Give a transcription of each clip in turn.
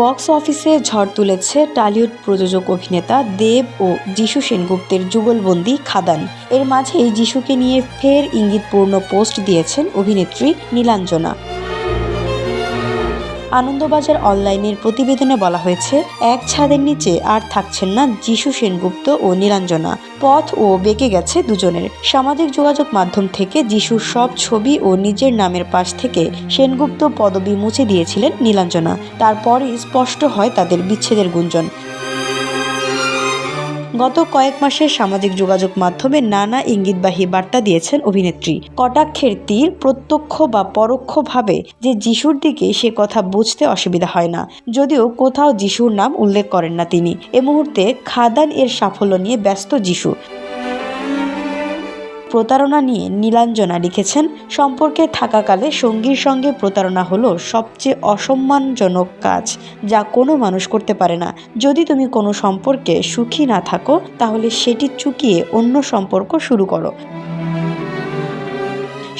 Box অফিসে ঝড় তুলেছে টালিউড প্রযোজক অভিনেতা দেব ও যিশু সেনগুপ্তের যুগলবন্দি খাদান। এর মাঝেই যিশুকে নিয়ে ফের ইঙ্গিতপূর্ণ পোস্ট দিয়েছেন অভিনেত্রী নীলাঞ্জনা। আনন্দবাজার অনলাইনের প্রতিবেদনে বলা হয়েছে, এক ছাদের নিচে আর থাকছেন না যিশু সেনগুপ্ত ও নীলাঞ্জনা। পথ ও বেঁকে গেছে দুজনের। সামাজিক যোগাযোগ মাধ্যম থেকে যিশুর সব ছবি ও নিজের নামের পাশ থেকে সেনগুপ্ত পদবি মুছে দিয়েছিলেন নীলাঞ্জনা। তারপরই স্পষ্ট হয় তাদের বিচ্ছেদের গুঞ্জন। গত কয়েক মাসে সামাজিক যোগাযোগ মাধ্যমে নানা ইঙ্গিতবাহী বার্তা দিয়েছেন অভিনেত্রী। কটাক্ষের তীর প্রত্যক্ষ বা পরোক্ষভাবে যে যিশুর দিকে সে কথা বুঝতে অসুবিধা হয় না। যদিও কোথাও যিশুর নাম উল্লেখ করেন না তিনি। এ মুহূর্তে খাদান এর সাফল্য নিয়ে ব্যস্ত যিশু। প্রতারণা নিয়ে নীলাঞ্জনা লিখেছেন। সম্পর্কে থাকাকালে সঙ্গীর সঙ্গে প্রতারণা হলো সবচেয়ে অসম্মানজনক কাজ, যা কোনো মানুষ করতে পারে না। যদি তুমি কোনো সম্পর্কে সুখী না থাকো, তাহলে সেটি চুকিয়ে অন্য সম্পর্ক শুরু করো।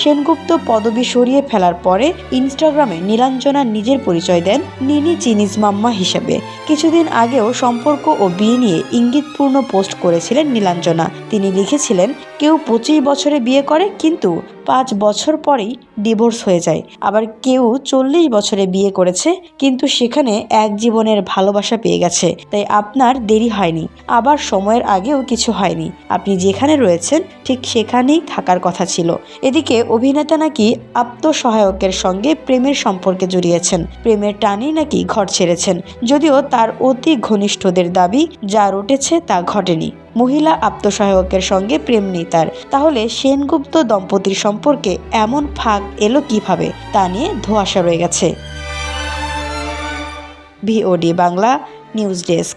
সেনগুপ্ত পদবি সরিয়ে ফেলার পরে ইনস্টাগ্রামে নীলাঞ্জনা নিজের পরিচয় দেন নিনি চিনিজ মাম্মা হিসেবে। কিছুদিন আগেও সম্পর্ক ও বিয়ে নিয়ে ইঙ্গিতপূর্ণ পোস্ট করেছিলেন নীলাঞ্জনা। তিনি লিখেছিলেন কেউ পঁচিশ বছরে বিয়ে করে, কিন্তু পাঁচ বছর পরেই ডিভোর্স হয়ে যায়। আবার কেউ চল্লিশ বছরে বিয়ে করেছে, কিন্তু সেখানে এক জীবনের ভালোবাসা পেয়ে গেছে। তাই আপনার দেরি হয়নি। আবার সময়ের আগেও কিছু হয়নি। আপনি যেখানে রয়েছেন, ঠিক সেখানেই থাকার কথা ছিল। এদিকে অভিনেতা নাকি আত্মসহায়কের সঙ্গে প্রেমের সম্পর্কে জড়িয়েছেন। প্রেমের টানেই নাকি ঘর ছেড়েছেন। যদিও তার অতি ঘনিষ্ঠদের দাবি, যা রটেছে তা ঘটেনি। মহিলা আত্মসহায়কের সঙ্গে প্রেম নেই তার। তাহলে সেনগুপ্ত দম্পতির সম্পর্কে এমন ফাঁক এলো কীভাবে? তা নিয়ে ধোঁয়াশা রয়ে গেছে। VOD Bangla news desk.